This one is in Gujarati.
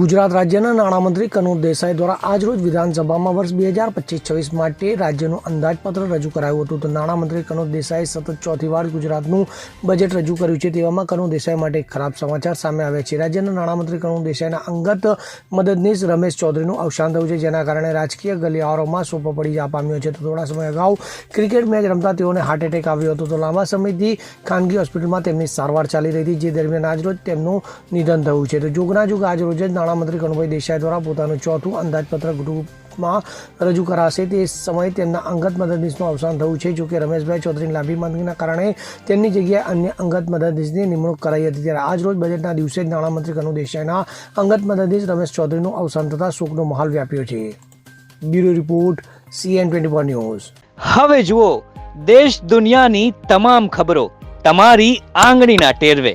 ગુજરાત રાજ્યના નાણામંત્રી કનુર દેસાઈ દ્વારા આજરોજ વિધાનસભામાં વર્ષ બે હજાર પચીસ છવ્વીસ માટે રાજ્યનું અંદાજપત્ર રજૂ કરાયું હતું. તો નાણામંત્રી કનુર દેસાઈ સતત ચોથી વાર ગુજરાતનું બજેટ રજૂ કર્યું છે તેવામાં કનુર દેસાઈ માટે ખરાબ સમાચાર સામે આવ્યા છે. રાજ્યના નાણામંત્રી કનુર દેસાઈના અંગત મદદનીશ રમેશ ચૌધરીનું અવસાન થયું છે, જેના કારણે રાજકીય ગલિયારોમાં સોપો પડી જવા પામ્યો છે. તો થોડા સમય અગાઉ ક્રિકેટ મેચ રમતા તેઓને હાર્ટ એટેક આવ્યો હતો. તો લાંબા સમયથી ખાનગી હોસ્પિટલમાં તેમની સારવાર ચાલી રહી હતી, જે દરમિયાન આજરોજ તેમનું નિધન થયું છે. તો જોગના જોગ આજરોજ જ નાણામંત્રી કનુભાઈ દેસાઈ દ્વારા પોતાનું ચોથું અંદાજપત્ર ગ્રુપમાં રજૂ કરાશે. તે સમયે તેમના અંગત મદદનીશનું અવસાન થયું છે. જોકે રમેશભાઈ ચૌધરીની લાંબી માંદગીના કારણે તેમની જગ્યાએ અન્ય અંગત મદદનીશની નિમણૂક કરાઈ હતી. ત્યારે આજરોજ બજેટના દિવસે જ નાણામંત્રી કનુ દેસાઈના અંગત મદદનીશ રમેશ ચૌધરીનું અવસાન થતાં શોકનો માહોલ વ્યાપ્યો છે. Bureau report CN twenty news. હવે જુઓ, દેશ દુનિયાની તમામ ખબરો તમારી આંગળીના ટેરવે.